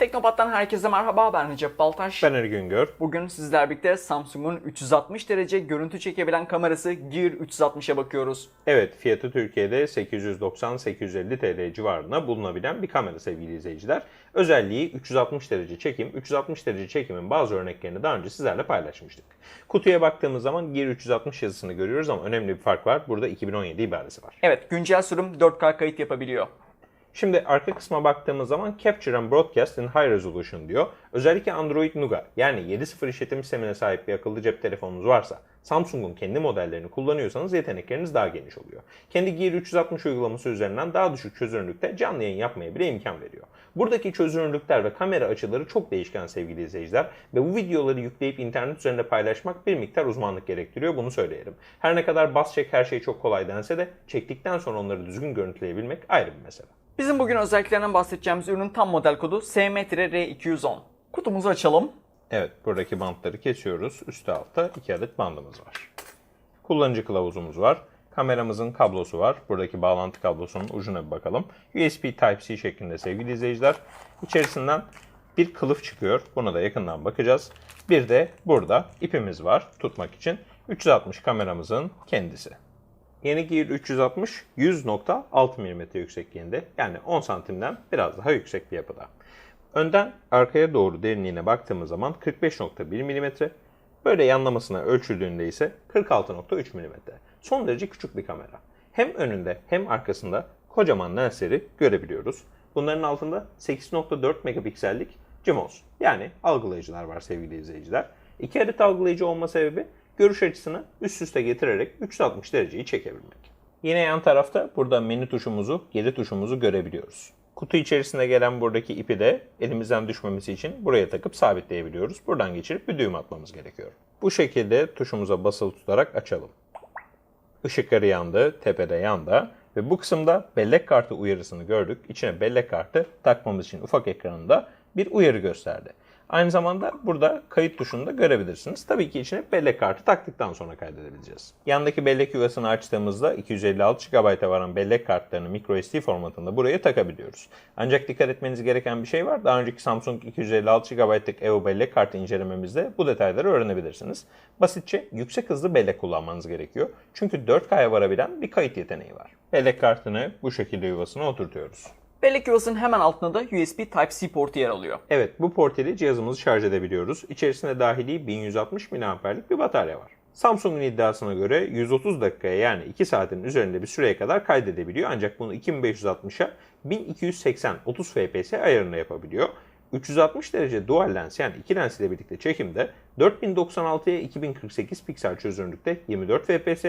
Teknopat'tan herkese merhaba ben Recep Baltaş. Ben Ergün Gör. Bugün sizler birlikte Samsung'un 360 derece görüntü çekebilen kamerası Gear 360'a bakıyoruz. Evet fiyatı Türkiye'de 890-850 TL civarında bulunabilen bir kamera sevgili izleyiciler. Özelliği 360 derece çekim. 360 derece çekimin bazı örneklerini daha önce sizlerle paylaşmıştık. Kutuya baktığımız zaman Gear 360 yazısını görüyoruz ama önemli bir fark var. Burada 2017 ibaresi var. Evet güncel sürüm 4K kayıt yapabiliyor. Şimdi arka kısma baktığımız zaman Capture and Broadcast in High Resolution diyor. Özellikle Android Nougat yani 7.0 işletim sistemine sahip bir akıllı cep telefonunuz varsa Samsung'un kendi modellerini kullanıyorsanız yetenekleriniz daha geniş oluyor. Kendi Gear 360 uygulaması üzerinden daha düşük çözünürlükte canlı yayın yapmaya bile imkan veriyor. Buradaki çözünürlükler ve kamera açıları çok değişken sevgili izleyiciler ve bu videoları yükleyip internet üzerinde paylaşmak bir miktar uzmanlık gerektiriyor bunu söyleyelim. Her ne kadar bas çek her şey çok kolay dense de çektikten sonra onları düzgün görüntüleyebilmek ayrı bir mesele. Bizim bugün özelliklerinden bahsedeceğimiz ürünün tam model kodu SM-R210. Kutumuzu açalım. Evet, buradaki bantları kesiyoruz. Üstte altta iki adet bandımız var. Kullanıcı kılavuzumuz var. Kameramızın kablosu var. Buradaki bağlantı kablosunun ucuna bir bakalım. USB Type-C şeklinde sevgili izleyiciler. İçerisinden bir kılıf çıkıyor. Buna da yakından bakacağız. Bir de burada ipimiz var tutmak için. 360 kameramızın kendisi. Yeni Gear 360 100.6 mm yüksekliğinde yani 10 santimden biraz daha yüksek bir yapıda. Önden arkaya doğru derinliğine baktığımız zaman 45.1 mm, böyle yanlamasına ölçüldüğünde ise 46.3 mm. Son derece küçük bir kamera. Hem önünde hem arkasında kocaman lensleri görebiliyoruz. Bunların altında 8.4 megapiksellik CMOS yani algılayıcılar var sevgili izleyiciler. İki adet algılayıcı olma sebebi görüş açısını üst üste getirerek 360 dereceyi çekebilmek. Yine yan tarafta burada menü tuşumuzu, geri tuşumuzu görebiliyoruz. Kutu içerisinde gelen buradaki ipi de elimizden düşmemesi için buraya takıp sabitleyebiliyoruz. Buradan geçirip bir düğüm atmamız gerekiyor. Bu şekilde tuşumuza basılı tutarak açalım. Işıkları yandı, tepede yanda ve bu kısımda bellek kartı uyarısını gördük. İçine bellek kartı takmamız için ufak ekranında bir uyarı gösterdi. Aynı zamanda burada kayıt tuşunu görebilirsiniz. Tabii ki içine bellek kartı taktıktan sonra kaydedebileceğiz. Yandaki bellek yuvasını açtığımızda 256 GB'a varan bellek kartlarını microSD formatında buraya takabiliyoruz. Ancak dikkat etmeniz gereken bir şey var. Daha önceki Samsung 256 GB'lık EVO bellek kartı incelememizde bu detayları öğrenebilirsiniz. Basitçe yüksek hızlı bellek kullanmanız gerekiyor. Çünkü 4K'ya varabilen bir kayıt yeteneği var. Bellek kartını bu şekilde yuvasına oturtuyoruz. Bellek yuvasının hemen altında da USB Type-C portu yer alıyor. Evet bu port ile cihazımızı şarj edebiliyoruz. İçerisinde dahili 1160 mAh'lik bir batarya var. Samsung'un iddiasına göre 130 dakikaya yani 2 saatin üzerinde bir süreye kadar kaydedebiliyor. Ancak bunu 2560'a 1280 30 fps ayarında yapabiliyor. 360 derece dual lens yani iki lens ile birlikte çekimde 4096'ya 2048 piksel çözünürlükte 24 fps,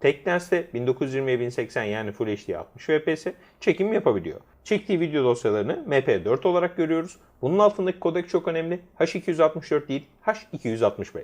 tek lenste 1920'ye 1080 yani Full HD 60 fps çekim yapabiliyor. Çektiği video dosyalarını MP4 olarak görüyoruz. Bunun altındaki kodek çok önemli. H264 değil, H265.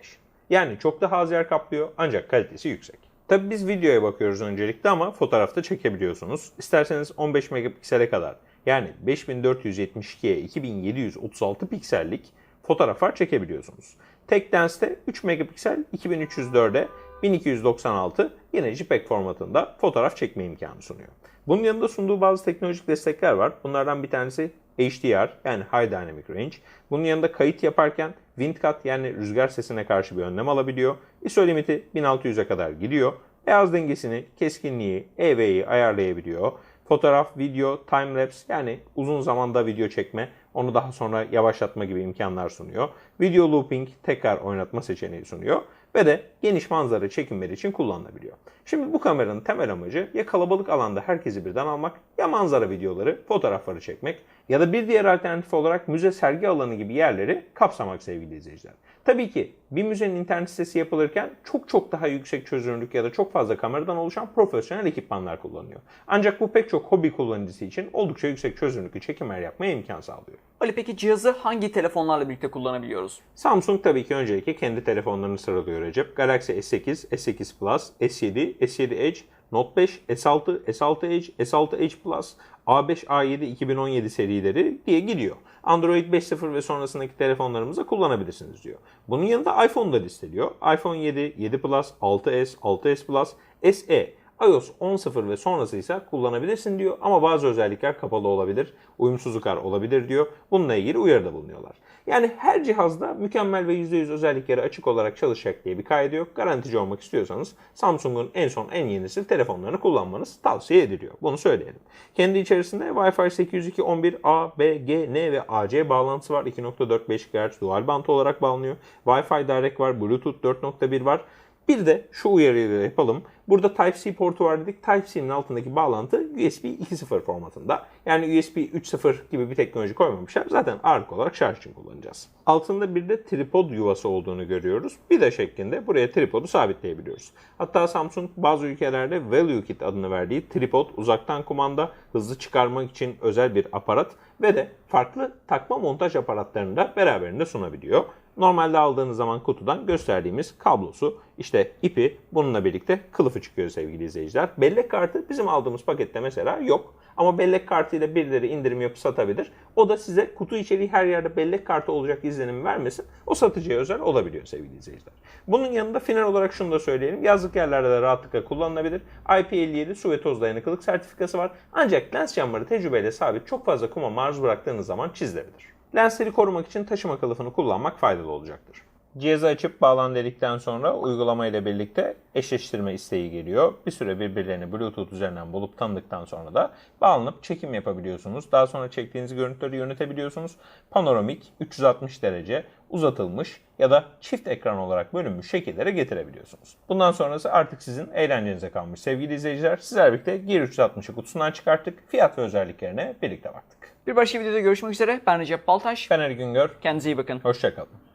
Yani çok daha az yer kaplıyor ancak kalitesi yüksek. Tabi biz videoya bakıyoruz öncelikle ama fotoğrafta çekebiliyorsunuz. İsterseniz 15 megapiksele kadar yani 5472'ye 2736 piksellik fotoğraflar çekebiliyorsunuz. Tek lenste 3 megapiksel 2304'e 1296 yine JPEG formatında fotoğraf çekme imkanı sunuyor. Bunun yanında sunduğu bazı teknolojik destekler var. Bunlardan bir tanesi HDR yani High Dynamic Range. Bunun yanında kayıt yaparken wind cut yani rüzgar sesine karşı bir önlem alabiliyor. ISO limiti 1600'e kadar gidiyor. Beyaz dengesini, keskinliği, EV'yi ayarlayabiliyor. Fotoğraf, video, timelapse yani uzun zamanda video çekme, onu daha sonra yavaşlatma gibi imkanlar sunuyor. Video looping, tekrar oynatma seçeneği sunuyor ve de geniş manzara çekimleri için kullanılabiliyor. Şimdi bu kameranın temel amacı ya kalabalık alanda herkesi birden almak ya manzara videoları, fotoğrafları çekmek ya da bir diğer alternatif olarak müze sergi alanı gibi yerleri kapsamak sevgili izleyiciler. Tabii ki bir müzenin internet sitesi yapılırken çok çok daha yüksek çözünürlük ya da çok fazla kameradan oluşan profesyonel ekipmanlar kullanıyor. Ancak bu pek çok hobi kullanıcısı için oldukça yüksek çözünürlüklü çekimler yapmaya imkan sağlıyor. Ali peki cihazı hangi telefonlarla birlikte kullanabiliyoruz? Samsung tabii ki öncelikle kendi telefonlarını sıralıyor Recep. Galaxy S8, S8 Plus, S7, S7 Edge, Note 5, S6, S6 Edge, S6 Edge Plus, A5, A7 2017 serileri diye gidiyor. Android 5.0 ve sonrasındaki telefonlarımızda kullanabilirsiniz diyor. Bunun yanında iPhone da listeliyor. iPhone 7, 7 Plus, 6s, 6s Plus, SE, iOS 10.0 ve sonrasıysa kullanabilirsin diyor ama bazı özellikler kapalı olabilir, uyumsuzluklar olabilir diyor. Bununla ilgili uyarıda bulunuyorlar. Yani her cihazda mükemmel ve %100 özellikleri açık olarak çalışacak diye bir kaydı yok. Garantici olmak istiyorsanız Samsung'un en son en yeni nesil telefonlarını kullanmanız tavsiye ediliyor. Bunu söyleyelim. Kendi içerisinde Wi-Fi 802.11a, b, g, n ve ac bağlantısı var. 2.45 GHz dual band olarak bağlanıyor. Wi-Fi Direct var, Bluetooth 4.1 var. Bir de şu uyarıyı yapalım. Burada Type-C portu var dedik. Type-C'nin altındaki bağlantı USB 2.0 formatında. Yani USB 3.0 gibi bir teknoloji koymamışlar. Zaten ağırlık olarak şarj için kullanacağız. Altında bir de tripod yuvası olduğunu görüyoruz. Bir de şeklinde buraya tripodu sabitleyebiliyoruz. Hatta Samsung bazı ülkelerde Value Kit adını verdiği tripod uzaktan kumanda, hızlı çıkarmak için özel bir aparat ve de farklı takma montaj aparatlarını da beraberinde sunabiliyor. Normalde aldığınız zaman kutudan gösterdiğimiz kablosu, işte ipi bununla birlikte kılıfı çıkıyor sevgili izleyiciler. Bellek kartı bizim aldığımız pakette mesela yok. Ama bellek kartıyla birileri indirim yapıp satabilir. O da size kutu içeriği her yerde bellek kartı olacak izlenimi vermesin. O satıcıya özel olabiliyor sevgili izleyiciler. Bunun yanında final olarak şunu da söyleyelim. Yazlık yerlerde de rahatlıkla kullanılabilir. IP57 su ve toz dayanıklılık sertifikası var. Ancak lens camları tecrübeyle sabit çok fazla kuma maruz bıraktığınız zaman çizilebilir. Lensleri korumak için taşıma kılıfını kullanmak faydalı olacaktır. Cihazı açıp bağlan dedikten sonra uygulama ile birlikte eşleştirme isteği geliyor. Bir süre birbirlerini Bluetooth üzerinden bulup tanıdıktan sonra da bağlanıp çekim yapabiliyorsunuz. Daha sonra çektiğiniz görüntüleri yönetebiliyorsunuz. Panoramik, 360 derece, uzatılmış ya da çift ekran olarak bölünmüş şekillere getirebiliyorsunuz. Bundan sonrası artık sizin eğlencenize kalmış sevgili izleyiciler. Sizler birlikte Gear 360'ı kutusundan çıkarttık. Fiyat ve özelliklerine birlikte baktık. Bir başka videoda görüşmek üzere. Ben Recep Baltaş. Ben Ali Güngör. Kendinize iyi bakın. Hoşçakalın.